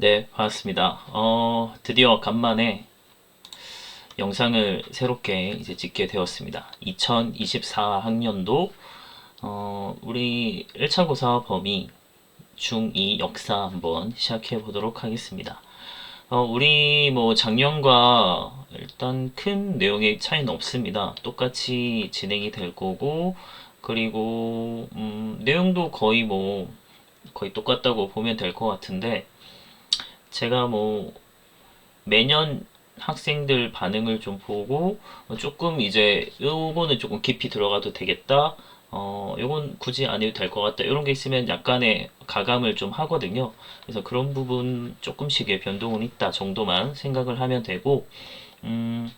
네, 반갑습니다. 어, 드디어 간만에 영상을 새롭게 이제 찍게 되었습니다. 2024학년도 어, 우리 1차 고사 범위 중2 역사 한번 시작해 보도록 하겠습니다. 어, 우리 뭐 작년과 일단 큰 내용의 차이는 없습니다. 똑같이 진행이 될 거고, 그리고, 음, 내용도 거의 뭐, 거의 똑같다고 보면 될 것 같은데, 제가 뭐 매년 학생들 반응을 좀 보고 어, 조금 이제 요거는 조금 깊이 들어가도 되겠다. 어, 요건 굳이 안 해도 될 것 같다. 이런 게 있으면 약간의 가감을 좀 하거든요. 그래서 그런 부분 조금씩의 변동은 있다 정도만 생각을 하면 되고, 음,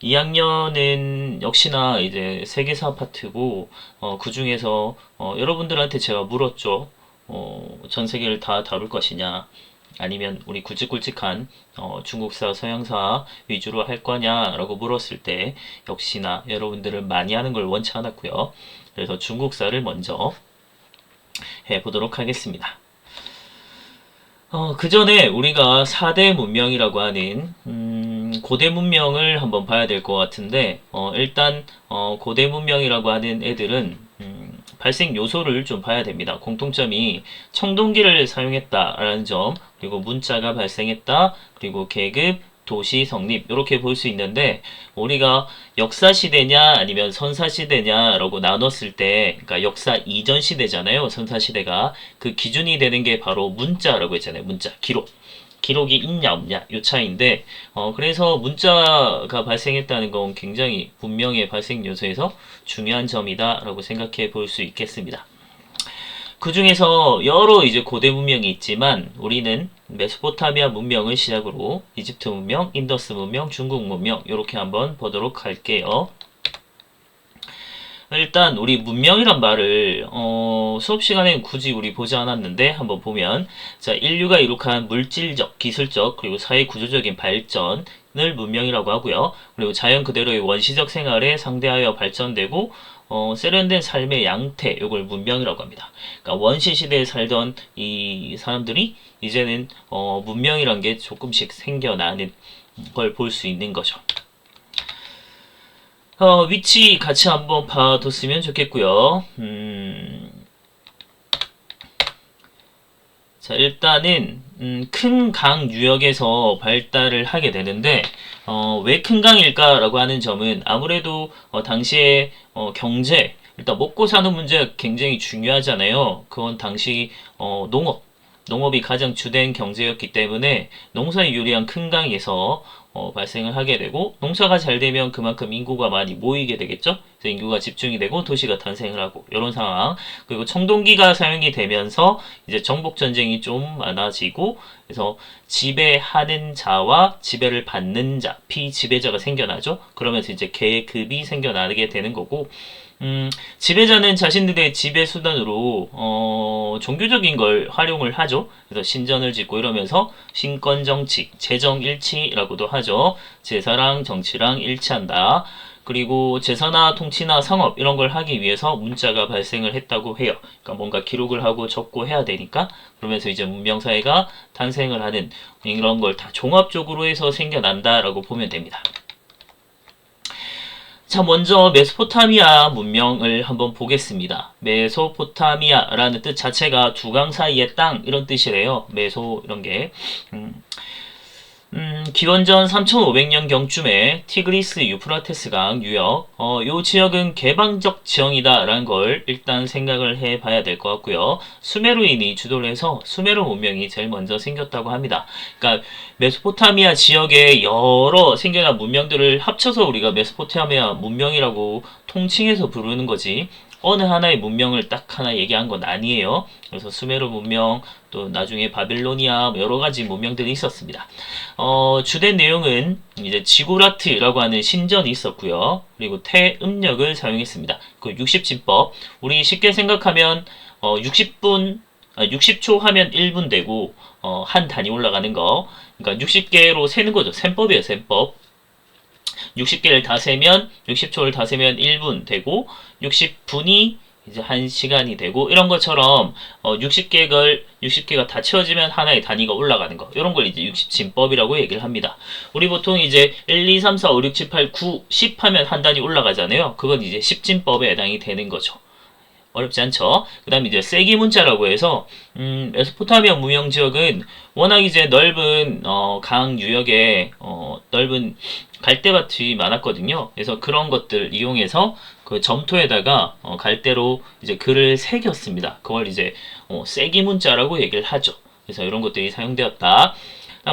2학년은 역시나 이제 세계사 파트고, 어, 그 중에서, 어, 여러분들한테 제가 물었죠. 어, 전 세계를 다 다룰 것이냐. 아니면 우리 굵직굵직한 어, 중국사, 서양사 위주로 할 거냐라고 물었을 때 역시나 여러분들은 많이 하는 걸 원치 않았고요. 그래서 중국사를 먼저 해보도록 하겠습니다. 어, 그 전에 우리가 4대 문명이라고 하는 음, 고대 문명을 한번 봐야 될 것 같은데 어, 일단 어, 고대 문명이라고 하는 애들은 음, 발생 요소를 좀 봐야 됩니다. 공통점이 청동기를 사용했다라는 점, 그리고 문자가 발생했다, 그리고 계급, 도시, 성립 이렇게 볼 수 있는데 우리가 역사 시대냐 아니면 선사 시대냐라고 나눴을 때, 그러니까 역사 이전 시대잖아요. 선사 시대가 그 기준이 되는 게 바로 문자라고 했잖아요. 문자, 기록. 기록이 있냐 없냐 요 차이인데 어 그래서 문자가 발생했다는 건 굉장히 문명의 발생 요소에서 중요한 점이다라고 생각해 볼 수 있겠습니다. 그 중에서 여러 이제 고대 문명이 있지만 우리는 메소포타미아 문명을 시작으로 이집트 문명, 인더스 문명, 중국 문명 이렇게 한번 보도록 할게요. 일단 우리 문명이란 말을 어, 수업 시간에 굳이 우리 보지 않았는데 한번 보면 자 인류가 이룩한 물질적, 기술적 그리고 사회 구조적인 발전 을 문명이라고 하고요. 그리고 자연 그대로의 원시적 생활에 상대하여 발전되고 어, 세련된 삶의 양태 요걸 문명이라고 합니다. 그러니까 원시 시대에 살던 이 사람들이 이제는 어, 문명이란 게 조금씩 생겨나는 걸 볼 수 있는 거죠. 어, 위치 같이 한번 봐뒀으면 좋겠고요. 음, 자, 일단은 음, 큰 강 유역에서 발달을 하게 되는데 어, 왜 큰 강일까라고 하는 점은 아무래도 어, 당시에 어, 경제 일단 먹고 사는 문제가 굉장히 중요하잖아요. 그건 당시 어, 농업 농업이 가장 주된 경제였기 때문에 농사에 유리한 큰 강에서 어, 발생을 하게 되고 농사가 잘 되면 그만큼 인구가 많이 모이게 되겠죠. 그래서 인구가 집중이 되고 도시가 탄생을 하고 이런 상황. 그리고 청동기가 사용이 되면서 이제 정복 전쟁이 좀 많아지고 그래서 지배하는 자와 지배를 받는 자, 피지배자가 생겨나죠. 그러면서 이제 계급이 생겨나게 되는 거고 음, 지배자는 자신들의 지배 수단으로 어, 종교적인 걸 활용을 하죠. 그래서 신전을 짓고 이러면서 신권 정치, 재정 일치라고도 하죠. 제사랑 정치랑 일치한다. 그리고 제사나 통치나 상업 이런 걸 하기 위해서 문자가 발생을 했다고 해요. 그러니까 뭔가 기록을 하고 적고 해야 되니까 그러면서 이제 문명 사회가 탄생을 하는 이런 걸 다 종합적으로 해서 생겨난다라고 보면 됩니다. 자, 먼저 메소포타미아 문명을 한번 보겠습니다. 메소포타미아라는 뜻 자체가 두강 사이의 땅 이런 뜻이래요. 메소 이런 게. 음. 음, 기원전 3500년 경쯤에 티그리스 유프라테스강 유역, 어, 요 지역은 개방적 지형이다라는 걸 일단 생각을 해 봐야 될 것 같고요. 수메르인이 주도를 해서 수메르 문명이 제일 먼저 생겼다고 합니다. 그러니까 메소포타미아 지역의 여러 생겨난 문명들을 합쳐서 우리가 메소포타미아 문명이라고 통칭해서 부르는 거지. 어느 하나의 문명을 딱 하나 얘기한 건 아니에요. 그래서 수메르 문명, 또 나중에 바빌로니아 뭐 여러 가지 문명들이 있었습니다. 어, 주된 내용은 이제 지구라트라고 하는 신전이 있었고요. 그리고 태음력을 사용했습니다. 그 60진법. 우리 쉽게 생각하면 어, 60분 60초 하면 1분 되고 어, 한 단위 올라가는 거. 그러니까 60개로 세는 거죠. 셈법이에요, 셈법. 60개를 다 세면 60초를 다 세면 1분 되고 60분이 이제 한 시간이 되고 이런 것처럼 어, 60개를 60개가 다 채워지면 하나의 단위가 올라가는 거 이런 걸 이제 60진법이라고 얘기를 합니다. 우리 보통 이제 1, 2, 3, 4, 5, 6, 7, 8, 9, 10 하면 한 단위 올라가잖아요. 그건 이제 10진법에 해당이 되는 거죠. 어렵지 않죠. 그 다음에 이제 세기 문자라고 해서, 음, 메소포타미아 무명 지역은 워낙 이제 넓은, 어, 강 유역에, 어, 넓은 갈대밭이 많았거든요. 그래서 그런 것들 이용해서 그 점토에다가, 어, 갈대로 이제 글을 새겼습니다. 그걸 이제, 어, 세기 문자라고 얘기를 하죠. 그래서 이런 것들이 사용되었다.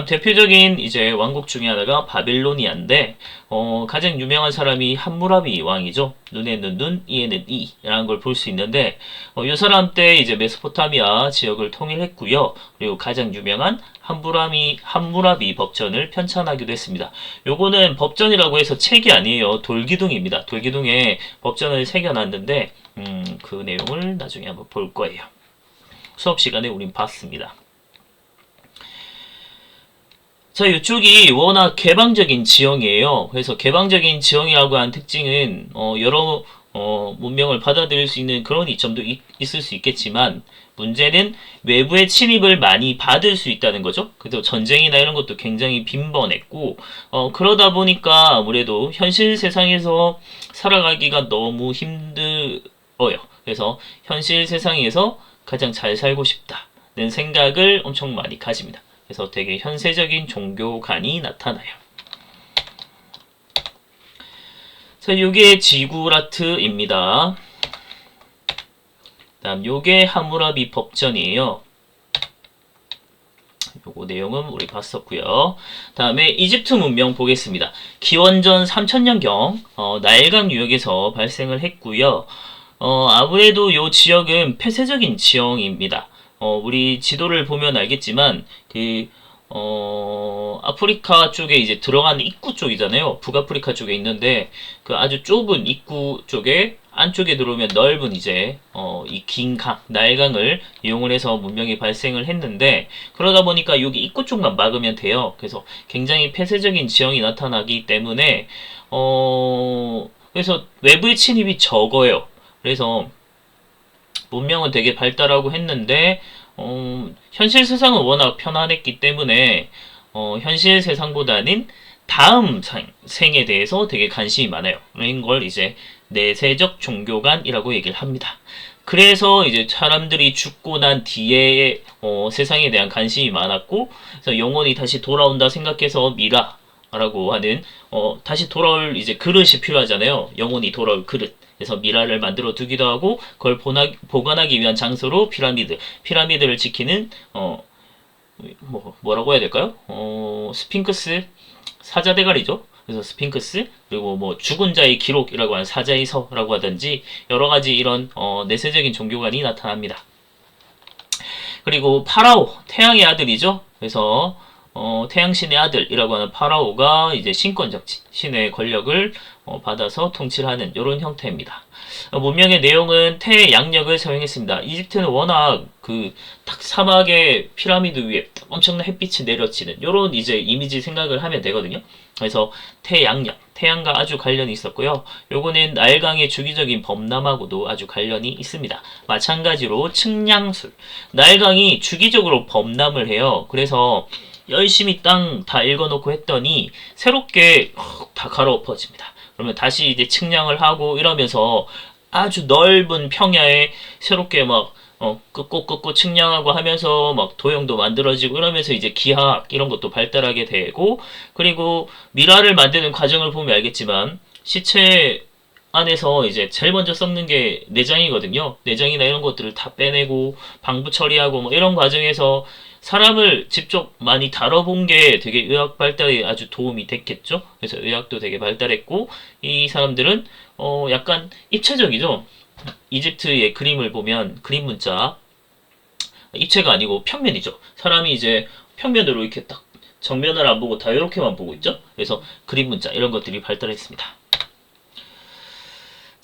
대표적인 이제 왕국 중에 하나가 바빌로니아인데 어, 가장 유명한 사람이 함무라비 왕이죠. 눈에는 눈, 이에는 이라는 걸 볼 수 있는데 어, 이 사람 때 이제 메소포타미아 지역을 통일했고요. 그리고 가장 유명한 함무라비 함무라비 법전을 편찬하기도 했습니다. 요거는 법전이라고 해서 책이 아니에요. 돌기둥입니다. 돌기둥에 법전을 새겨놨는데 음, 그 내용을 나중에 한번 볼 거예요. 수업 시간에 우린 봤습니다. 자, 이쪽이 워낙 개방적인 지형이에요. 그래서 개방적인 지형이라고 한 특징은 어, 여러 어, 문명을 받아들일 수 있는 그런 이점도 있, 있을 수 있겠지만 문제는 외부의 침입을 많이 받을 수 있다는 거죠. 그래서 전쟁이나 이런 것도 굉장히 빈번했고 어, 그러다 보니까 아무래도 현실 세상에서 살아가기가 너무 힘들어요. 그래서 현실 세상에서 가장 잘 살고 싶다는 생각을 엄청 많이 가집니다. 그래서 되게 현세적인 종교관이 나타나요. 자, 요게 지구라트입니다. 다음 요게 하무라비 법전이에요. 요거 내용은 우리 봤었고요. 다음에 이집트 문명 보겠습니다. 기원전 3000년경 어, 나일강 유역에서 발생을 했고요. 어, 아무래도 요 지역은 폐쇄적인 지형입니다. 어, 우리 지도를 보면 알겠지만 그 어, 아프리카 쪽에 이제 들어가는 입구 쪽이잖아요. 북아프리카 쪽에 있는데 그 아주 좁은 입구 쪽에 안쪽에 들어오면 넓은 이제 어, 이 긴 강, 나일강을 이용을 해서 문명이 발생을 했는데 그러다 보니까 여기 입구 쪽만 막으면 돼요. 그래서 굉장히 폐쇄적인 지형이 나타나기 때문에 어, 그래서 외부의 침입이 적어요. 그래서 문명은 되게 발달하고 했는데 어, 현실 세상은 워낙 편안했기 때문에 어, 현실 세상보다는 다음 생, 생에 대해서 되게 관심이 많아요. 그런 걸 이제 내세적 종교관이라고 얘기를 합니다. 그래서 이제 사람들이 죽고 난 뒤에 어, 세상에 대한 관심이 많았고, 그래서 영혼이 다시 돌아온다 생각해서 미라라고 하는 어, 다시 돌아올 이제 그릇이 필요하잖아요. 영혼이 돌아올 그릇. 그래서 미라를 만들어 두기도 하고 그걸 보관하기 위한 장소로 피라미드, 피라미드를 지키는 어, 뭐 뭐라고 해야 될까요? 어, 스핑크스 사자 대가리죠. 그래서 스핑크스 그리고 뭐 죽은 자의 기록이라고 하는 사자의 서라고 하든지 여러 가지 이런 어, 내세적인 종교관이 나타납니다. 그리고 파라오 태양의 아들이죠. 그래서 어, 태양신의 아들이라고 하는 파라오가 이제 신권적 신의 권력을 어, 받아서 통치를 하는 이런 형태입니다. 어, 문명의 내용은 태양력을 사용했습니다. 이집트는 워낙 그탁 사막의 피라미드 위에 엄청난 햇빛이 내려치는 이런 이제 이미지 생각을 하면 되거든요. 그래서 태양력, 태양과 아주 관련이 있었고요. 요거는 나일강의 주기적인 범람하고도 아주 관련이 있습니다. 마찬가지로 측량술, 나일강이 주기적으로 범람을 해요. 그래서 열심히 땅 다 읽어놓고 했더니 새롭게 다 갈아엎어집니다. 그러면 다시 이제 측량을 하고 이러면서 아주 넓은 평야에 새롭게 막 어, 끄고 끄고 측량하고 하면서 막 도형도 만들어지고 이러면서 이제 기하학 이런 것도 발달하게 되고 그리고 미라를 만드는 과정을 보면 알겠지만 시체 안에서 이제 제일 먼저 썩는 게 내장이거든요. 내장이나 이런 것들을 다 빼내고 방부 처리하고 뭐 이런 과정에서 사람을 직접 많이 다뤄본 게 되게 의학 발달에 아주 도움이 됐겠죠. 그래서 의학도 되게 발달했고 이 사람들은 어 약간 입체적이죠. 이집트의 그림을 보면 그림 문자 입체가 아니고 평면이죠. 사람이 이제 평면으로 이렇게 딱 정면을 안 보고 다 이렇게만 보고 있죠. 그래서 그림 문자 이런 것들이 발달했습니다.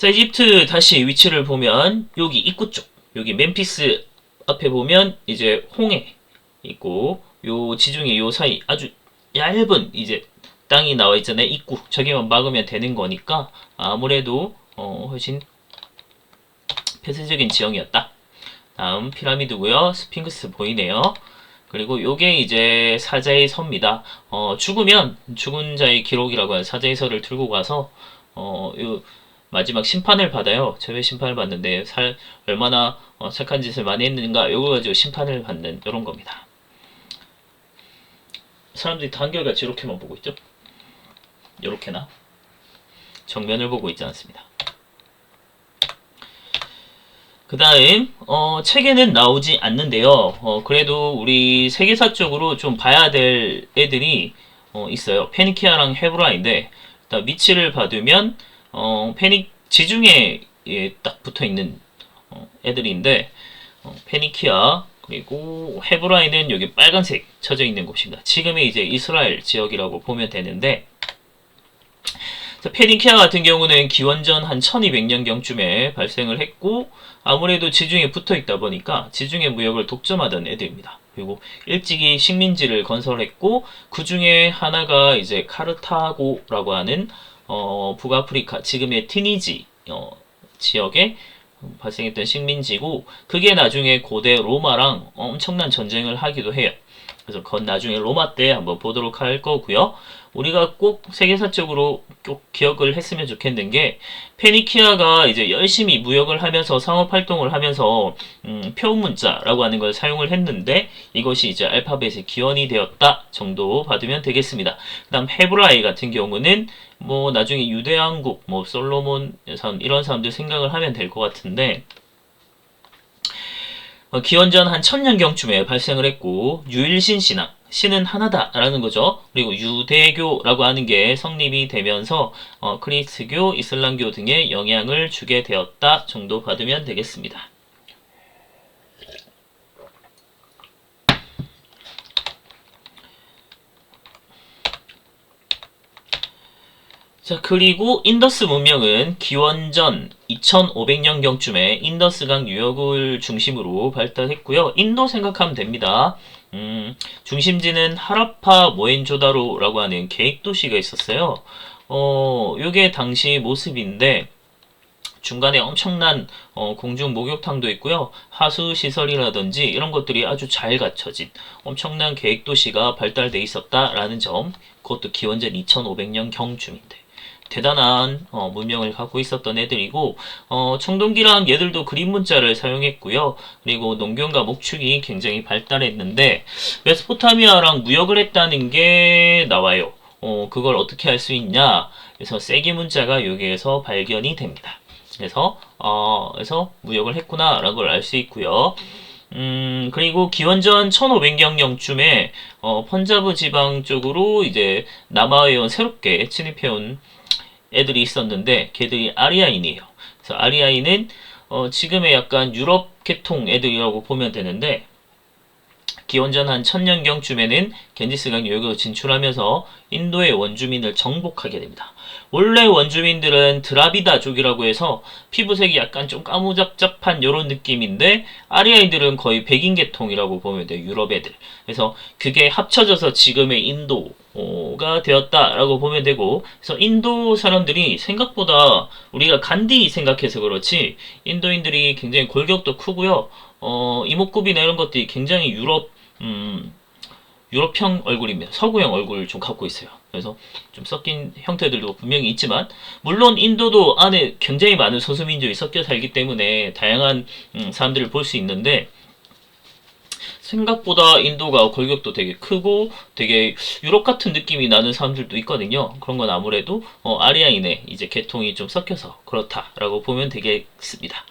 자, 이집트 다시 위치를 보면 여기 입구 쪽, 여기 멤피스 앞에 보면 이제 홍해 있고 요 지중해 요 사이 아주 얇은 이제 땅이 나와 있잖아요. 입구 저기만 막으면 되는 거니까 아무래도 어 훨씬 폐쇄적인 지형이었다. 다음 피라미드고요. 스핑크스 보이네요. 그리고 요게 이제 사자의 서입니다. 어, 죽으면 죽은 자의 기록이라고 하는 사자의 서를 들고 가서 어, 요 마지막 심판을 받아요. 제외 심판을 받는데 살 얼마나 어, 착한 짓을 많이 했는가 요거 가지고 심판을 받는 이런 겁니다. 사람들이 다 한결같이 이렇게만 보고 있죠. 이렇게나 정면을 보고 있지 않습니다. 그 다음 어, 책에는 나오지 않는데요. 어, 그래도 우리 세계사 쪽으로 좀 봐야 될 애들이 어, 있어요. 페니키아랑 헤브라인데 위치를 받으면 어, 페니 지중해에 딱 붙어 있는 어, 애들인데 어, 페니키아 그리고 헤브라인은 여기 빨간색 쳐져 있는 곳입니다. 지금의 이제 이스라엘 지역이라고 보면 되는데 자, 페니키아 같은 경우는 기원전 한 1200년경쯤에 발생을 했고 아무래도 지중해 붙어 있다 보니까 지중해 무역을 독점하던 애들입니다. 그리고 일찍이 식민지를 건설했고 그 중에 하나가 이제 카르타고라고 하는 어, 북아프리카 지금의 티니지 어, 지역에 발생했던 식민지고 그게 나중에 고대 로마랑 엄청난 전쟁을 하기도 해요. 그래서 그건 나중에 로마 때 한번 보도록 할 거고요. 우리가 꼭 세계사적으로 꼭 기억을 했으면 좋겠는 게 페니키아가 이제 열심히 무역을 하면서 상업 활동을 하면서 음, 표문자라고 하는 걸 사용을 했는데 이것이 이제 알파벳의 기원이 되었다 정도 받으면 되겠습니다. 그다음 헤브라이 같은 경우는 뭐 나중에 유대 왕국 뭐 솔로몬 산 이런 사람들 생각을 하면 될 것 같은데 어, 기원전 한 천년경쯤에 발생을 했고 유일신 신앙 신은 하나다라는 거죠. 그리고 유대교라고 하는 게 성립이 되면서 어, 크리스교, 이슬람교 등에 영향을 주게 되었다 정도 받으면 되겠습니다. 자, 그리고 인더스 문명은 기원전 2500년경쯤에 인더스강 유역을 중심으로 발달했고요. 인도 생각하면 됩니다. 음, 중심지는 하라파 모헨조다로라고 하는 계획 도시가 있었어요. 어, 요게 당시 모습인데, 중간에 엄청난 어, 공중 목욕탕도 있고요. 하수 시설이라든지 이런 것들이 아주 잘 갖춰진 엄청난 계획 도시가 발달돼 있었다라는 점. 그것도 기원전 2500년 경쯤인데. 대단한 어, 문명을 갖고 있었던 애들이고 어, 청동기랑 얘들도 그림 문자를 사용했고요. 그리고 농경과 목축이 굉장히 발달했는데 메소포타미아랑 무역을 했다는 게 나와요. 어, 그걸 어떻게 할 수 있냐? 그래서 세기 문자가 여기에서 발견이 됩니다. 그래서 어, 그래서 무역을 했구나라는 걸 알 수 있고요. 음, 그리고 기원전 1500년경쯤에 어, 펀자브 지방 쪽으로 이제 남아에 온 새롭게 침입해온 애들이 있었는데 걔들이 아리아인이에요. 그래서 아리아인은 어, 지금의 약간 유럽 계통 애들이라고 보면 되는데 기원전 한 천년경쯤에는 겐지스강 유역으로 진출하면서 인도의 원주민을 정복하게 됩니다. 원래 원주민들은 드라비다족이라고 해서 피부색이 약간 좀 까무잡잡한 이런 느낌인데 아리아인들은 거의 백인 계통이라고 보면 돼요. 유럽 애들. 그래서 그게 합쳐져서 지금의 인도 가 되었다라고 보면 되고 그래서 인도 사람들이 생각보다 우리가 간디 생각해서 그렇지 인도인들이 굉장히 골격도 크고요. 어, 이목구비나 이런 것들이 굉장히 유럽 음, 유럽형 얼굴입니다. 서구형 얼굴을 좀 갖고 있어요. 그래서 좀 섞인 형태들도 분명히 있지만 물론 인도도 안에 굉장히 많은 소수민족이 섞여 살기 때문에 다양한 음, 사람들을 볼 수 있는데 생각보다 인도가 골격도 되게 크고 되게 유럽 같은 느낌이 나는 사람들도 있거든요. 그런 건 아무래도 어, 아리아인의 이제 계통이 좀 섞여서 그렇다라고 보면 되겠습니다.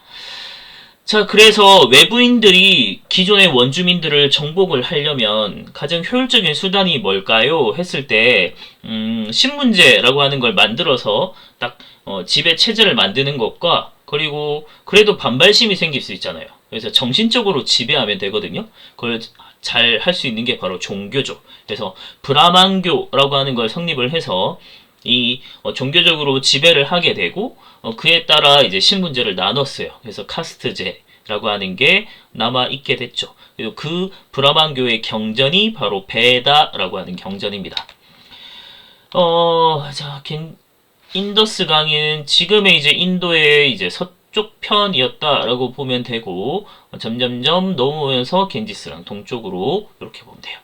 자, 그래서 외부인들이 기존의 원주민들을 정복을 하려면 가장 효율적인 수단이 뭘까요? 했을 때, 음, 신문제라고 하는 걸 만들어서 딱, 어, 지배 체제를 만드는 것과, 그리고 그래도 반발심이 생길 수 있잖아요. 그래서 정신적으로 지배하면 되거든요. 그걸 잘 할 수 있는 게 바로 종교죠. 그래서 브라만교라고 하는 걸 성립을 해서 이 어, 종교적으로 지배를 하게 되고 어, 그에 따라 이제 신분제를 나눴어요. 그래서 카스트제 라고 하는 게 남아 있게 됐죠. 그리고 그 브라만교의 경전이 바로 베다라고 하는 경전입니다. 어, 자, 겐, 인더스 강은 지금의 이제 인도의 이제 서, 서쪽 편이었다라고 보면 되고 어, 점점점 넘어오면서 겐지스랑 동쪽으로 이렇게 보면 돼요.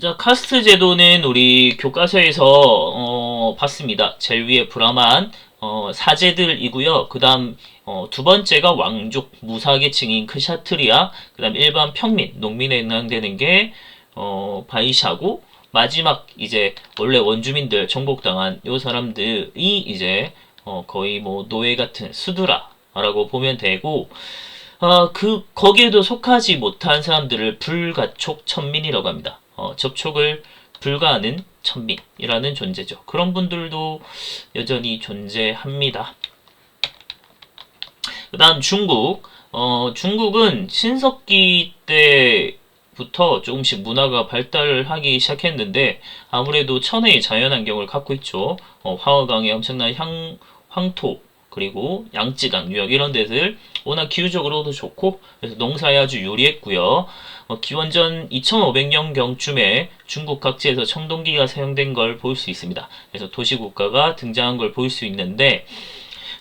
자, 카스트 제도는 우리 교과서에서 어, 봤습니다. 제일 위에 브라만 어, 사제들이고요. 그 다음 어, 두 번째가 왕족 무사계층인 크샤트리아, 그 다음 일반 평민 농민에 해당되는 게 어, 바이샤고 마지막 이제 원래 원주민들 정복당한 요 사람들이 이제 어, 거의 뭐 노예 같은 수드라라고 보면 되고 어, 그 거기에도 속하지 못한 사람들을 불가촉 천민이라고 합니다. 어, 접촉을 불가하는 천민이라는 존재죠. 그런 분들도 여전히 존재합니다. 그 다음 중국. 어, 중국은 신석기 때부터 조금씩 문화가 발달을 하기 시작했는데 아무래도 천혜의 자연환경을 갖고 있죠. 어, 화허강의 엄청난 향, 황토 그리고 양쯔강, 유역 이런 데들 워낙 기후적으로도 좋고 그래서 농사에 아주 유리했고요. 어, 기원전 2500년경쯤에 중국 각지에서 청동기가 사용된 걸 볼 수 있습니다. 그래서 도시국가가 등장한 걸 볼 수 있는데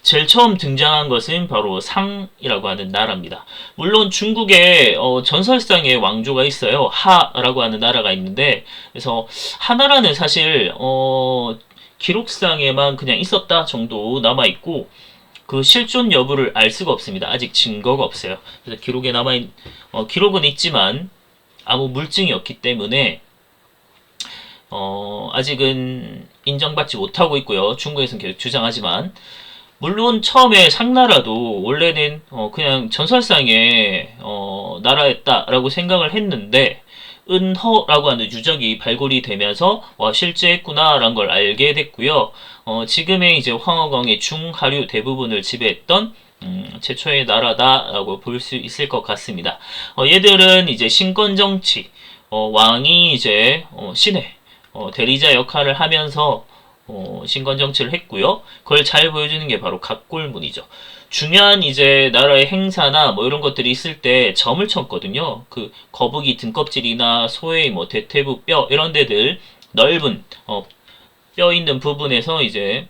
제일 처음 등장한 것은 바로 상이라고 하는 나라입니다. 물론 중국에 어, 전설상의 왕조가 있어요. 하라고 하는 나라가 있는데 그래서 하나라는 사실 어, 기록상에만 그냥 있었다 정도 남아 있고 그 실존 여부를 알 수가 없습니다. 아직 증거가 없어요. 그래서 기록에 남아 있, 어, 기록은 있지만 아무 물증이 없기 때문에 어, 아직은 인정받지 못하고 있고요. 중국에서는 계속 주장하지만 물론 처음에 상나라도 원래는 어, 그냥 전설상의 어, 나라였다라고 생각을 했는데 은허라고 하는 유적이 발굴이 되면서 와 실제 했구나라는 걸 알게 됐고요. 어, 지금의 이제 황허강의 중하류 대부분을 지배했던 음, 최초의 나라다라고 볼 수 있을 것 같습니다. 어, 얘들은 이제 신권 정치, 어, 왕이 이제 어, 신의 어, 대리자 역할을 하면서 어, 신권 정치를 했고요. 그걸 잘 보여주는 게 바로 각골문이죠. 중요한 이제 나라의 행사나 뭐 이런 것들이 있을 때 점을 쳤거든요. 그 거북이 등껍질이나 소의 뭐 대퇴부 뼈 이런 데들 넓은 어, 뼈 있는 부분에서 이제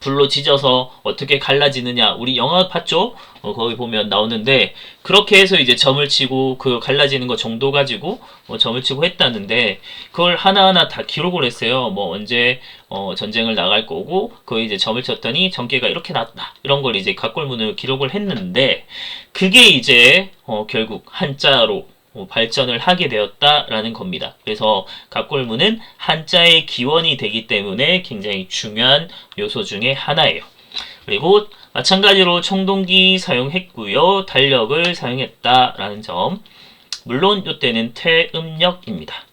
불로 지져서 어떻게 갈라지느냐 우리 영화 봤죠? 어, 거기 보면 나오는데 그렇게 해서 이제 점을 치고 그 갈라지는 거 정도 가지고 뭐 점을 치고 했다는데 그걸 하나하나 다 기록을 했어요. 뭐 언제 어, 전쟁을 나갈 거고 그 이제 점을 쳤더니 전개가 이렇게 났다 이런 걸 이제 각골문으로 기록을 했는데 그게 이제 어, 결국 한자로 어, 발전을 하게 되었다라는 겁니다. 그래서 각골문은 한자의 기원이 되기 때문에 굉장히 중요한 요소 중에 하나예요. 그리고 마찬가지로 청동기 사용했고요. 달력을 사용했다라는 점. 물론 이때는 퇴음력입니다.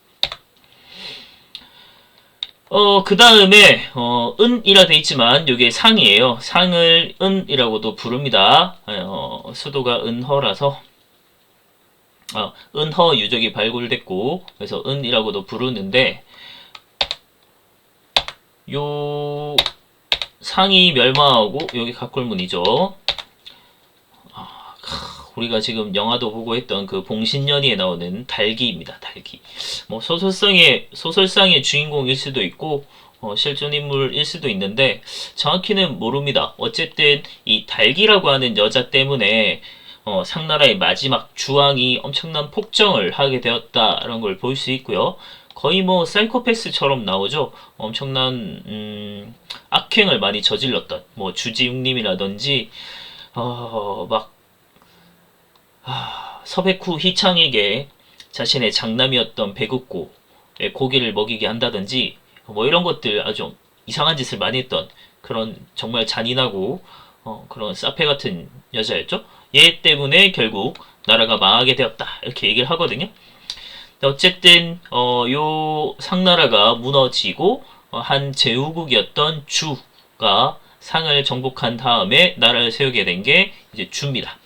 어, 그 다음에, 어, 은이라 돼 있지만, 이게 상이에요. 상을 은이라고도 부릅니다. 어, 수도가 은허라서, 어, 은허 유적이 발굴됐고 그래서 은이라고도 부르는데 요 상이 멸망하고 여기 각골문이죠. 아, 우리가 지금 영화도 보고 했던 그 봉신연이에 나오는 달기입니다. 달기. 뭐 소설상의 소설상의 주인공일 수도 있고 어, 실존 인물일 수도 있는데 정확히는 모릅니다. 어쨌든 이 달기라고 하는 여자 때문에 어, 상나라의 마지막 주왕이 엄청난 폭정을 하게 되었다라는 걸 볼 수 있고요. 거의 뭐 사이코패스처럼 나오죠. 엄청난 음, 악행을 많이 저질렀던 뭐 주지웅님이라든지 어, 막 아, 서백후 희창에게 자신의 장남이었던 배국고의 고기를 먹이게 한다든지 뭐 이런 것들 아주 이상한 짓을 많이 했던 그런 정말 잔인하고 어, 그런 사페 같은 여자였죠. 얘 때문에 결국 나라가 망하게 되었다 이렇게 얘기를 하거든요. 어쨌든 어, 요 상나라가 무너지고 어, 한 제후국이었던 주가 상을 정복한 다음에 나라를 세우게 된 게 이제 주입니다.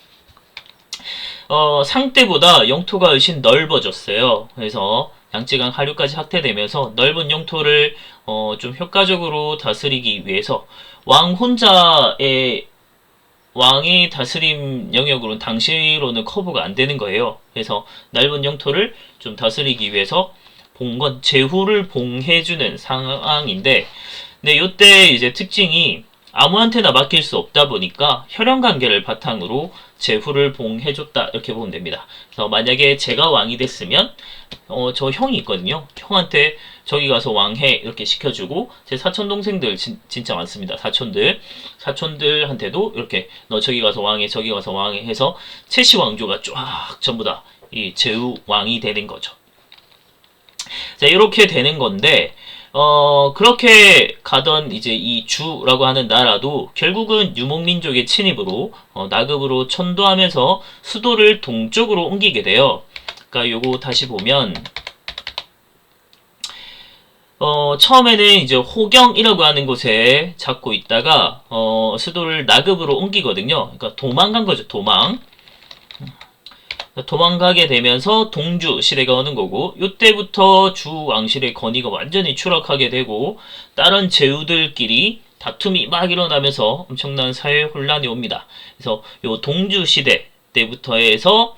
어, 상 때보다 영토가 훨씬 넓어졌어요. 그래서 양쯔강 하류까지 확대되면서 넓은 영토를 어, 좀 효과적으로 다스리기 위해서 왕 혼자의 왕의 다스림 영역으로는 당시로는 커버가 안 되는 거예요. 그래서 넓은 영토를 좀 다스리기 위해서 봉건 제후를 봉해주는 상황인데 근데 요때 이제 특징이 아무한테나 맡길 수 없다 보니까 혈연 관계를 바탕으로 제후를 봉해줬다 이렇게 보면 됩니다. 그래서 만약에 제가 왕이 됐으면 어, 저 형이 있거든요. 형한테 저기 가서 왕해 이렇게 시켜주고 제 사촌 동생들 진, 진짜 많습니다. 사촌들 사촌들한테도 이렇게 너 저기 가서 왕해 저기 가서 왕해 해서 최씨 왕조가 쫙 전부 다 이 제후 왕이 되는 거죠. 자 이렇게 되는 건데 어, 그렇게 가던 이제 이 주라고 하는 나라도 결국은 유목민족의 침입으로 어, 나급으로 천도하면서 수도를 동쪽으로 옮기게 돼요. 그러니까 요거 다시 보면 어, 처음에는 이제 호경이라고 하는 곳에 잡고 있다가 어, 수도를 나급으로 옮기거든요. 그러니까 도망간 거죠, 도망. 도망가게 되면서 동주 시대가 오는 거고 이때부터 주 왕실의 권위가 완전히 추락하게 되고 다른 제후들끼리 다툼이 막 일어나면서 엄청난 사회 혼란이 옵니다. 그래서 요 동주 시대 때부터 해서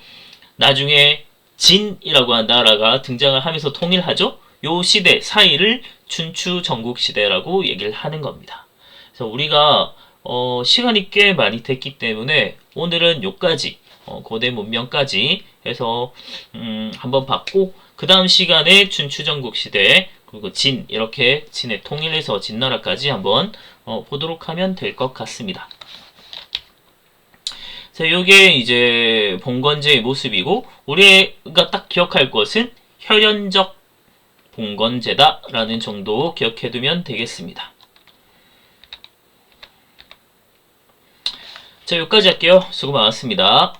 나중에 진이라고 하는 나라가 등장을 하면서 통일하죠. 요 시대 사이를 춘추 전국 시대라고 얘기를 하는 겁니다. 그래서 우리가 어, 시간이 꽤 많이 됐기 때문에 오늘은 요까지 어, 고대 문명까지 해서 음, 한번 봤고 그 다음 시간에 춘추 전국 시대 그리고 진 이렇게 진의 통일해서 진나라까지 한번 어, 보도록 하면 될 것 같습니다. 자, 요게 이제 봉건제의 모습이고 우리가 딱 기억할 것은 혈연적 봉건제다라는 정도 기억해두면 되겠습니다. 자, 여기까지 할게요. 수고 많았습니다.